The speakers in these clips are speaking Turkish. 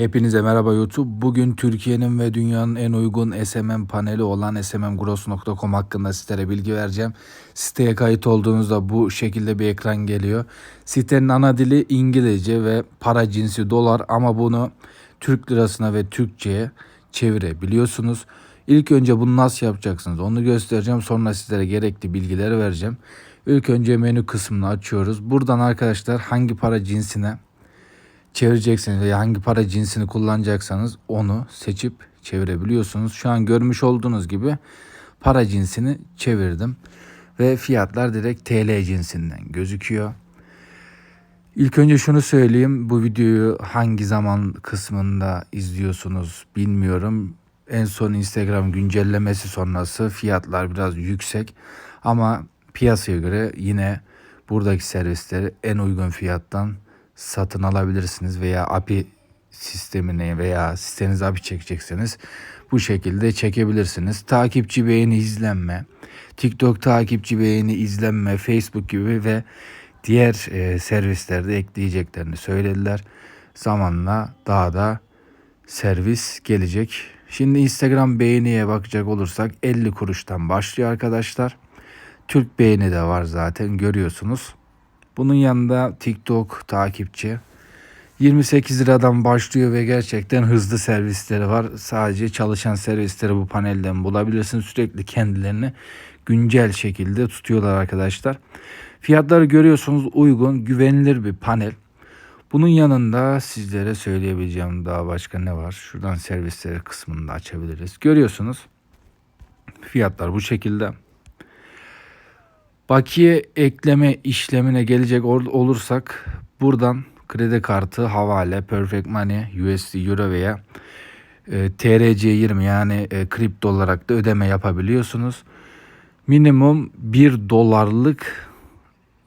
Hepinize merhaba YouTube. Bugün Türkiye'nin ve dünyanın en uygun SMM paneli olan smmgross.com hakkında sizlere bilgi vereceğim. Siteye kayıt olduğunuzda bu şekilde bir ekran geliyor. Sitenin ana dili İngilizce ve para cinsi dolar ama bunu Türk lirasına ve Türkçe'ye çevirebiliyorsunuz. İlk önce bunu nasıl yapacaksınız onu göstereceğim. Sonra sizlere gerekli bilgileri vereceğim. İlk önce menü kısmını açıyoruz. Buradan arkadaşlar hangi para cinsine çevireceksiniz veya hangi para cinsini kullanacaksanız onu seçip çevirebiliyorsunuz. Şu an görmüş olduğunuz gibi para cinsini çevirdim ve fiyatlar direkt TL cinsinden gözüküyor. İlk önce şunu söyleyeyim. Bu videoyu hangi zaman kısmında izliyorsunuz bilmiyorum. En son Instagram güncellemesi sonrası fiyatlar biraz yüksek ama piyasaya göre yine buradaki servisleri en uygun fiyattan satın alabilirsiniz veya API sistemine veya sitenize API çekecekseniz bu şekilde çekebilirsiniz. Takipçi beğeni izlenme, TikTok takipçi beğeni izlenme, Facebook gibi ve diğer e, servislerde ekleyeceklerini söylediler. Zamanla daha da servis gelecek. Şimdi Instagram beğeniye bakacak olursak 50 kuruştan başlıyor arkadaşlar. Türk beğeni de var zaten görüyorsunuz. Bunun yanında TikTok takipçi 28 liradan başlıyor ve gerçekten hızlı servisleri var. Sadece çalışan servisleri bu panelden bulabilirsiniz. Sürekli kendilerini güncel şekilde tutuyorlar arkadaşlar. Fiyatları görüyorsunuz uygun, güvenilir bir panel. Bunun yanında sizlere söyleyebileceğim daha başka ne var? Şuradan servisleri kısmını da açabiliriz. Görüyorsunuz. Fiyatlar bu şekilde. Bakiye ekleme işlemine gelecek ol- olursak buradan kredi kartı, havale, Perfect Money, USD, Euro veya e, TRC20 yani e, kripto olarak da ödeme yapabiliyorsunuz. Minimum 1 dolarlık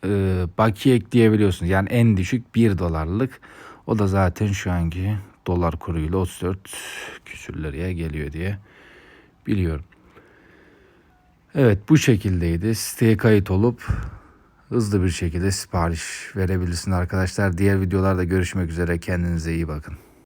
e, bakiye ekleyebiliyorsunuz. Yani en düşük 1 dolarlık. O da zaten şu anki dolar kuruyla 34 küsür geliyor diye biliyorum. Evet bu şekildeydi. Siteye kayıt olup hızlı bir şekilde sipariş verebilirsiniz arkadaşlar. Diğer videolarda görüşmek üzere. Kendinize iyi bakın.